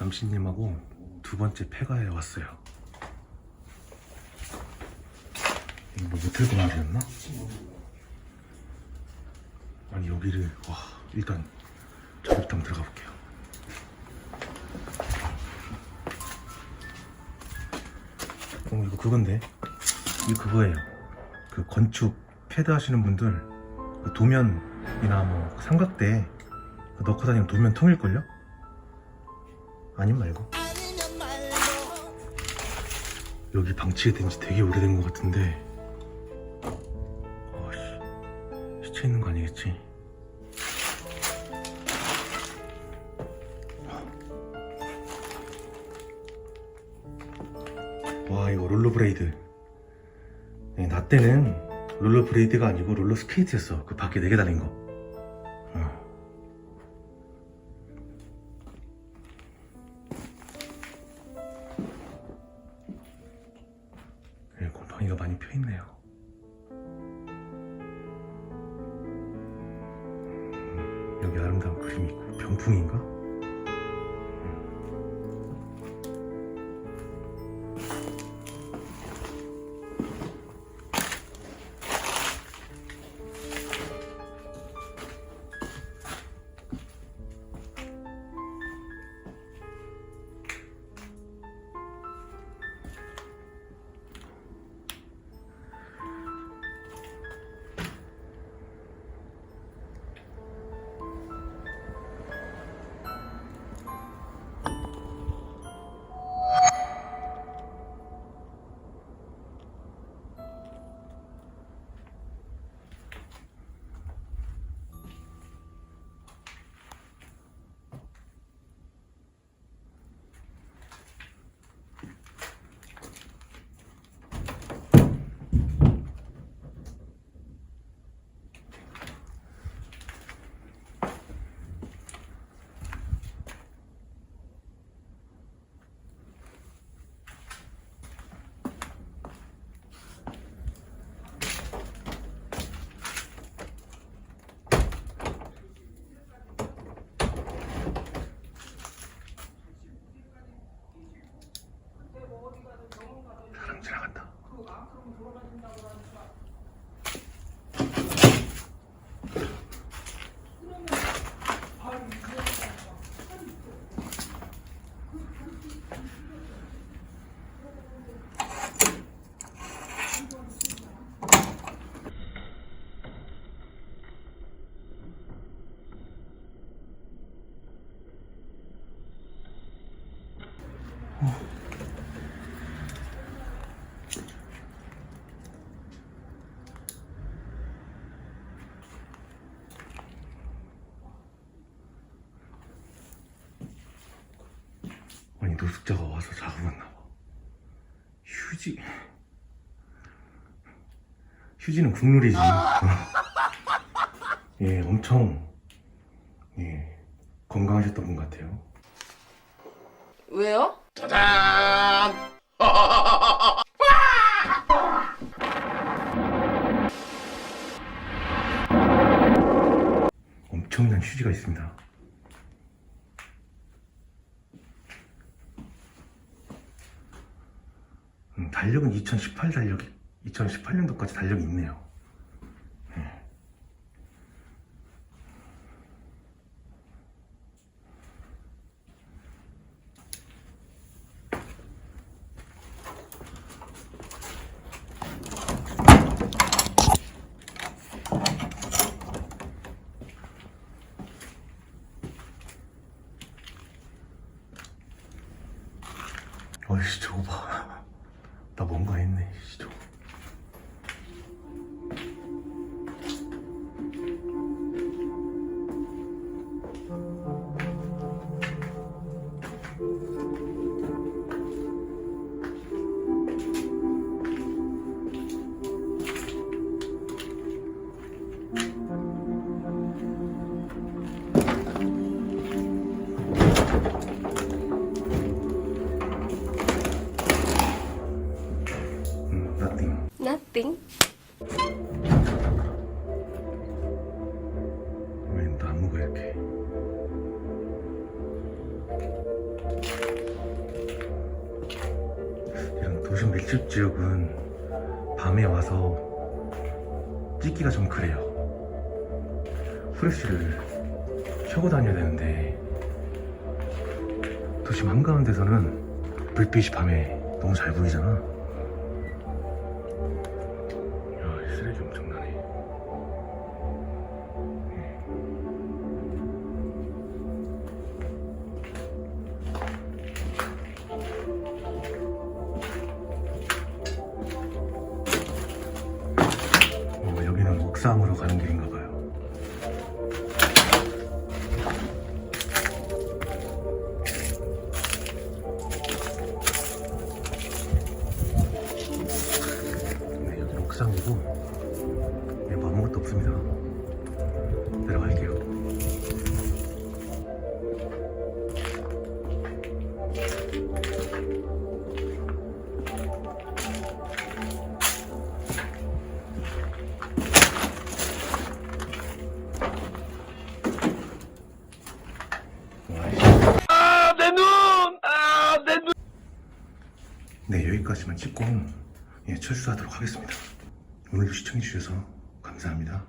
남신님하고 두 번째 폐가에 왔어요. 이거 뭐 모텔 건물이었나? 아니 여기를 와 일단 저부터 한번 들어가 볼게요. 어 이거 그건데 이거 그거예요. 그 건축 패드 하시는 분들 그 도면이나 뭐 삼각대 넣고 다니면 도면 통일걸요? 아님 말고. 여기 방치가 된지 되게 오래된 것 같은데. 어씨. 시체 있는 거 아니겠지? 와 이거 롤러브레이드. 네, 나 때는 롤러브레이드가 아니고 롤러스케이트였어. 그 밖에 네 개 달린 거 네, 곰팡이가 많이 펴있네요 음, 여기 아름다운 그림이 있고 병풍인가? 와서 자고 갔나 봐. 휴지. 휴지는 국룰이지. 예 엄청 예 건강하셨던 분 같아요. 왜요? 엄청난 휴지가 있습니다 음, 달력은 2018 달력이 2018년도까지 달력이 있네요 예. 어이씨 저거 봐. 나 뭔가 했네. 씨, 저 Nothing. Nothing? 왜 나무가 이렇게 이런 도시 밀집 지역은 밤에 와서 찍기가 좀 그래요 후레쉬를 켜고 다녀야 되는데 도심 한가운데서는 불빛이 밤에 너무 잘 보이잖아 옥상으로 가는 길인가 네, 여기까지만 찍고 예, 철수하도록 하겠습니다. 오늘도 시청해주셔서 감사합니다.